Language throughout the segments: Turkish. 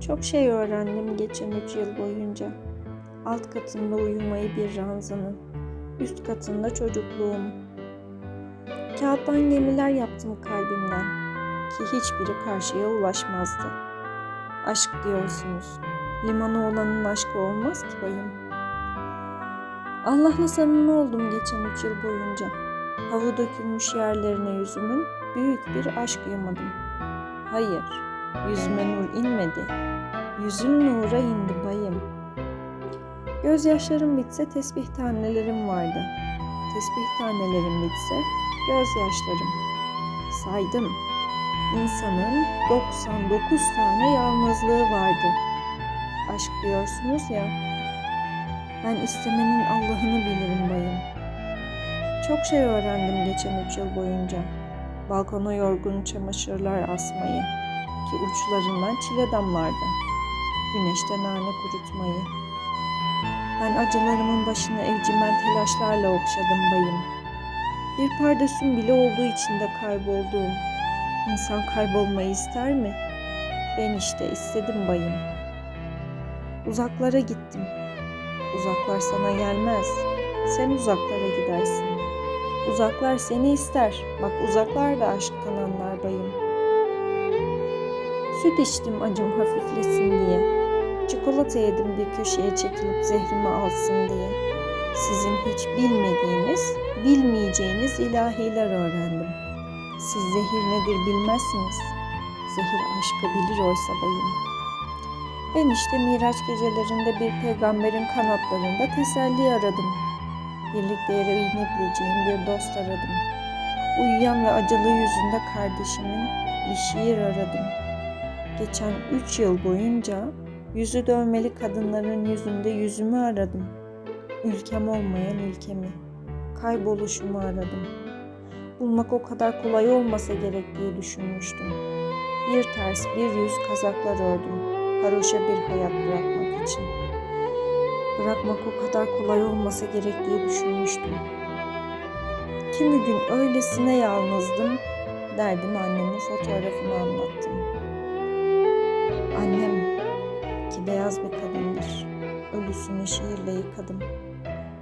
Çok şey öğrendim geçen üç yıl boyunca. Alt katında uyumayı bir ranzanın, üst katında çocukluğum. Kağıttan gemiler yaptım kalbimden ki hiçbiri karşıya ulaşmazdı. Aşk diyorsunuz. Limanı olanın aşkı olmaz ki bayım. Allah'la samimi oldum geçen üç yıl boyunca. Havu dökülmüş yerlerine yüzümün büyük bir aşk yamadım. Hayır, yüzüme nur inmedi. Yüzüm nura indi bayım. Gözyaşlarım bitse tesbih tanelerim vardı. Tesbih tanelerim bitse gözyaşlarım. Saydım. İnsanın 99 tane yalnızlığı vardı. Aşk diyorsunuz ya. Ben istemenin Allah'ını bilirim bayım. Çok şey öğrendim geçen üç yıl boyunca. Balkona yorgun çamaşırlar asmayı ki uçlarından çile damlardı. Güneşte nane kurutmayı. Ben acılarımın başını evcimen telaşlarla okşadım bayım. Bir pardesüm bile olduğu için de kaybolduğum. İnsan kaybolmayı ister mi? Ben işte istedim bayım. Uzaklara gittim. Uzaklar sana gelmez. Sen uzaklara gidersin. Uzaklar seni ister. Bak uzaklar da aşktan anlar bayım. Süt içtim acım hafiflesin diye. Çikolata yedim bir köşeye çekilip zehrimi alsın diye. Sizin hiç bilmediğiniz, bilmeyeceğiniz ilahiler öğrendim. Siz zehir nedir bilmezsiniz. Zehir aşkı bilir oysa bayım. Ben işte Miraç gecelerinde bir peygamberin kanatlarında teselli aradım. Birlikte yere inebileceğim bir dost aradım. Uyuyan ve acılı yüzünde kardeşimin bir şiir aradım. Geçen üç yıl boyunca yüzü dövmeli kadınların yüzünde yüzümü aradım. Ülkem olmayan ülkemi, kayboluşumu aradım. Bulmak o kadar kolay olmasa gerek diye düşünmüştüm. Bir ters bir yüz kazaklar ördüm. Haroşa bir hayat bırakmak için. Bırakmak o kadar kolay olmasa gerek diye düşünmüştüm. Kimi gün öylesine yalnızdım, derdim annemin fotoğrafını anlattım. Annem ki beyaz bir kadındır. Ölüsünü şiirle yıkadım.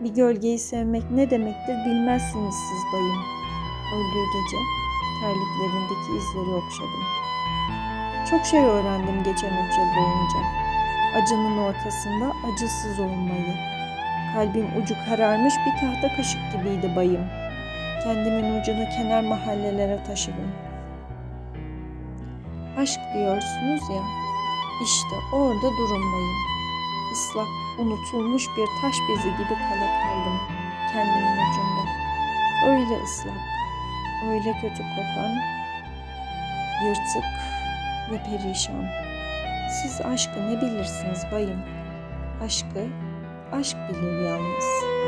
Bir gölgeyi sevmek ne demektir bilmezsiniz siz bayım. Öldüğü gece terliklerindeki izleri okşadım. Çok şey öğrendim geçen üç yıl boyunca. Acının ortasında acısız olmayı. Kalbin ucu kararmış bir tahta kaşık gibiydi bayım. Kendimin ucunu kenar mahallelere taşıdım. Aşk diyorsunuz ya, işte orada durun bayım. Islak, unutulmuş bir taş bezi gibi kala kaldım kendimin ucunda. Öyle ıslak, öyle kötü kokan, yırtık ve perişan. Siz aşkı ne bilirsiniz bayım? Aşkı aşk bilir yalnız.''